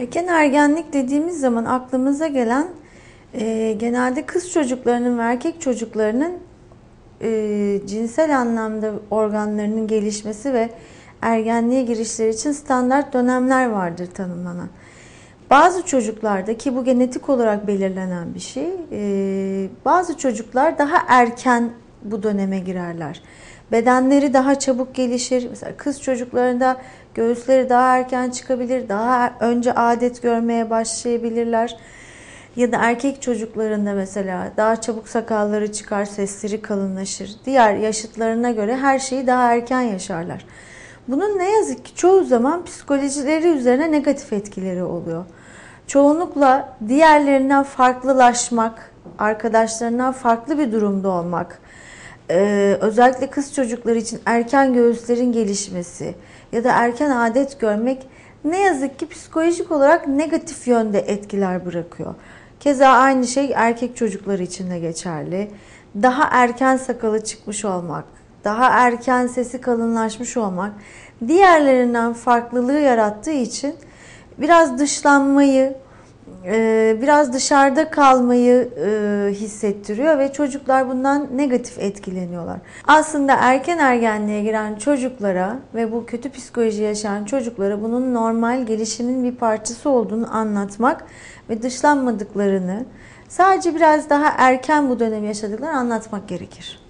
Erken ergenlik dediğimiz zaman aklımıza gelen e, genelde kız çocuklarının ve erkek çocuklarının e, cinsel anlamda organlarının gelişmesi ve ergenliğe girişleri için standart dönemler vardır tanımlanan. Bazı çocuklarda ki bu genetik olarak belirlenen bir şey, e, bazı çocuklar daha erken bu döneme girerler. Bedenleri daha çabuk gelişir. Mesela kız çocuklarında göğüsleri daha erken çıkabilir, daha önce adet görmeye başlayabilirler. Ya da erkek çocuklarında mesela daha çabuk sakalları çıkar, sesleri kalınlaşır. Diğer yaşıtlarına göre her şeyi daha erken yaşarlar. Bunun ne yazık ki çoğu zaman psikolojileri üzerine negatif etkileri oluyor. Çoğunlukla diğerlerinden farklılaşmak, arkadaşlarından farklı bir durumda olmak, ee, özellikle kız çocukları için erken göğüslerin gelişmesi ya da erken adet görmek ne yazık ki psikolojik olarak negatif yönde etkiler bırakıyor. Keza aynı şey erkek çocukları için de geçerli. Daha erken sakalı çıkmış olmak, daha erken sesi kalınlaşmış olmak diğerlerinden farklılığı yarattığı için biraz dışlanmayı, e, biraz dışarıda kalmayı e, hissettiriyor ve çocuklar bundan negatif etkileniyorlar. Aslında erken ergenliğe giren çocuklara ve bu kötü psikoloji yaşayan çocuklara bunun normal gelişimin bir parçası olduğunu anlatmak ve dışlanmadıklarını sadece biraz daha erken bu dönemi yaşadıklarını anlatmak gerekir.